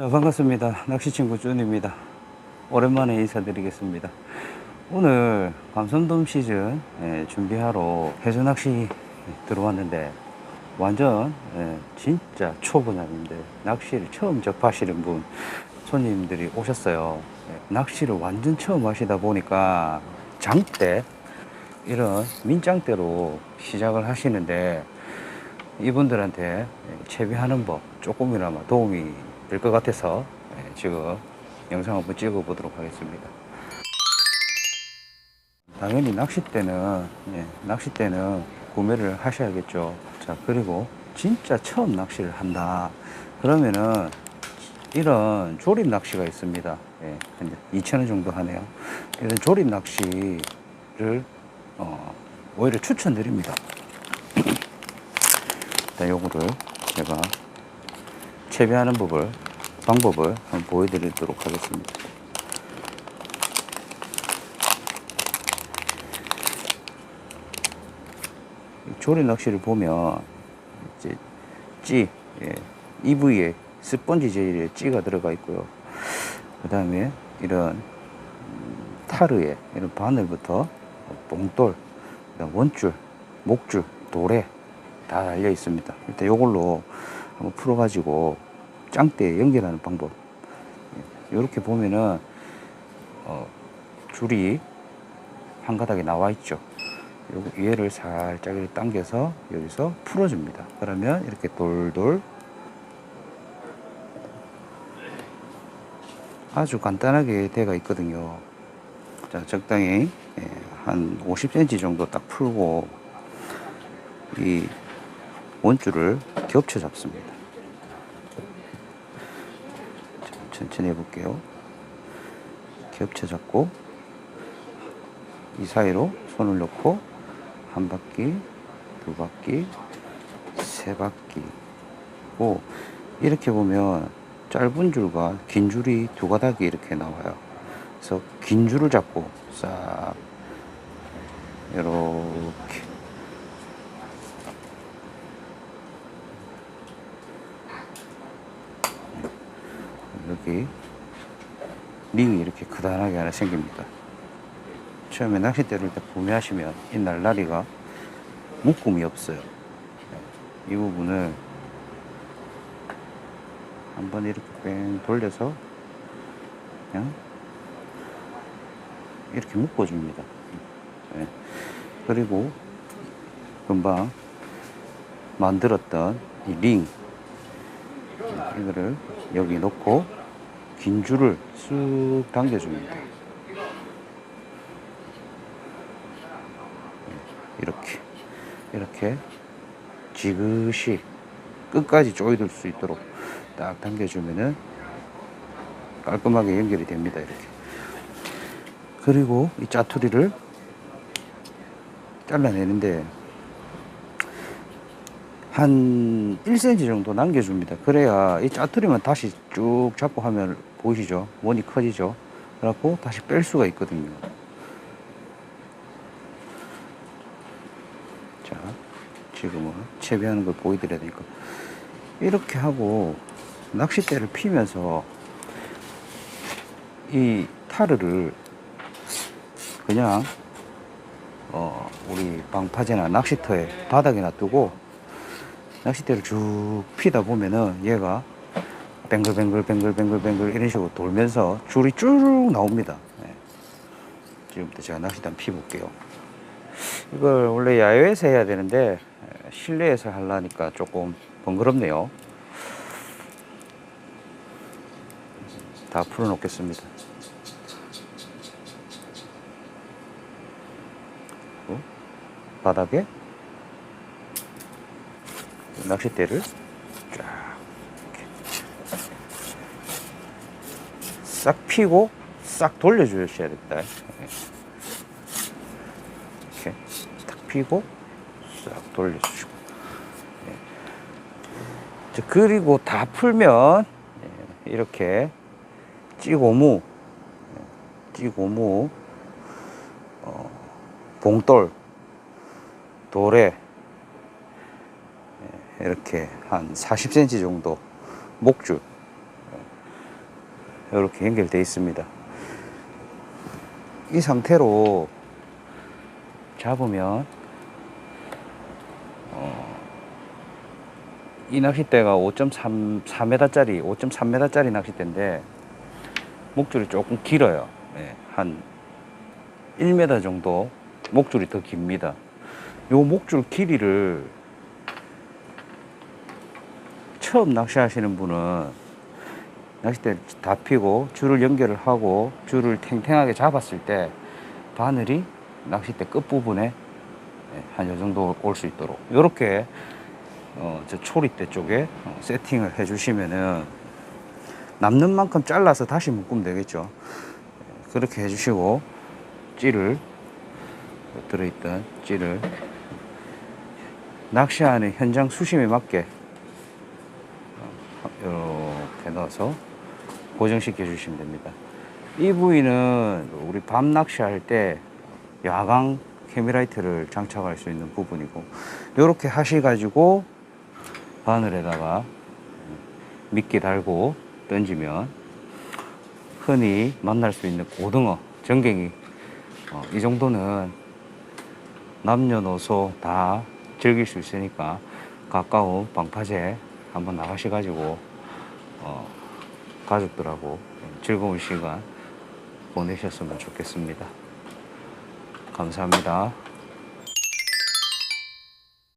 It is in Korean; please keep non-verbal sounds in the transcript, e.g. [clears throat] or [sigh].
자, 반갑습니다. 낚시친구 준입니다. 오랜만에 인사드리겠습니다. 오늘 감선돔 시즌 예, 준비하러 해수 낚시 들어왔는데 완전 예, 진짜 초보자인데 낚시를 처음 접하시는 분 손님들이 오셨어요. 예, 낚시를 완전 처음 하시다 보니까 장대 이런 민장대로 시작을 하시는데 이분들한테 채비하는 법 조금이나마 도움이 될 것 같아서 예, 지금 영상 한번 찍어 보도록 하겠습니다. 당연히 낚싯대는 예, 낚싯대는 구매를 하셔야겠죠. 자 그리고 진짜 처음 낚시를 한다. 그러면은 이런 조립 낚시가 있습니다. 예, 한 2,000원 정도 하네요. 이런 조립 낚시를 어, 오히려 추천드립니다. [clears throat] 일단 요거를 제가 채비하는 법을 방법을 보여드리도록 하겠습니다. 이 조립 낚시를 보면 이제 찌, 예, EV에 스펀지 재질의 찌가 들어가 있고요. 그 다음에 이런 음, 타르에 이런 바늘부터 봉돌, 원줄, 목줄, 도래 다 달려 있습니다. 일단 이걸로 한번 풀어가지고 짱대에 연결하는 방법. 이렇게 보면은 어, 줄이 한 가닥에 나와 있죠. 얘를 살짝 이렇게 당겨서 여기서 풀어줍니다. 그러면 이렇게 돌돌 아주 간단하게 돼가 있거든요. 자, 적당히 예, 한 50cm 정도 딱 풀고 이 원줄을 겹쳐 잡습니다. 자, 천천히 해볼게요. 겹쳐 잡고 이 사이로 손을 넣고 한 바퀴, 두 바퀴, 세 바퀴. 고 이렇게 보면 짧은 줄과 긴 줄이 두 가닥이 이렇게 나와요. 그래서 긴 줄을 잡고 싹 이렇게 여기 링이 이렇게 크다랗게 하나 생깁니다. 처음에 낚싯대를 구매하시면 이 날라리가 묶음이 없어요. 이 부분을 한번 이렇게 뺑 돌려서 그냥 이렇게 묶어줍니다. 네. 그리고 금방 만들었던 이 링, 이거를 여기 놓고 긴 줄을 쑥 당겨줍니다. 이렇게 이렇게 지그시 끝까지 조이들 수 있도록 딱 당겨주면은 깔끔하게 연결이 됩니다 이렇게 그리고 이 짜투리를 잘라내는데 한 1cm 정도 남겨줍니다. 그래야 이 짜투리만 다시 쭉 잡고 하면 보이시죠? 원이 커지죠? 그래갖고 다시 뺄 수가 있거든요. 자, 지금은 채비하는 걸 보여드려야 되니까. 이렇게 하고 낚싯대를 피면서 이 타르를 그냥 어, 우리 방파제나 낚시터에 바닥에 놔두고 낚싯대를 쭉 피다 보면은 얘가 뱅글뱅글 뱅글뱅글 뱅글 이런 식으로 돌면서 줄이 쭉 나옵니다. 네. 지금부터 제가 낚싯대 한번 피볼게요. 이걸 원래 야외에서 해야 되는데 에, 실내에서 하려니까 조금 번거롭네요. 다 풀어놓겠습니다. 그리고 바닥에 낚싯대를 쫙 싹 피고 싹 돌려주셔야 됩니다. 예. 이렇게 탁 피고 싹 돌려주시고 예. 자, 그리고 다 풀면 예, 이렇게 찌고무 예, 찌고무 어, 봉돌 예, 이렇게 한 40cm 정도 목줄 예, 이렇게 연결되어 있습니다. 이 상태로 잡으면 어, 이 낚싯대가 5.3 4m짜리 5.3m짜리 낚싯대인데 목줄이 조금 길어요. 예, 한 1m 정도 목줄이 더 깁니다. 요 목줄 길이를 처음 낚시하시는 분은 낚싯대 다 피고 줄을 연결을 하고 줄을 탱탱하게 잡았을 때 바늘이 낚싯대 끝부분에 한 요 정도 올 수 있도록 이렇게 어, 저 초리대 쪽에 어, 세팅을 해 주시면은 남는 만큼 잘라서 다시 묶으면 되겠죠. 그렇게 해 주시고 찌를 들어있던 찌를 낚시하는 현장 수심에 맞게 어, 이렇게 넣어서 고정시켜 주시면 됩니다. 이 부위는 우리 밤 낚시할 때 야광 캐미라이트를 장착할 수 있는 부분이고 이렇게 하셔가지고 바늘에다가 미끼 달고 던지면 흔히 만날 수 있는 고등어, 전갱이 어, 이 정도는 남녀노소 다 즐길 수 있으니까 가까운 방파제 한번 나가셔가지고 어, 가족들하고 즐거운 시간 보내셨으면 좋겠습니다. 감사합니다.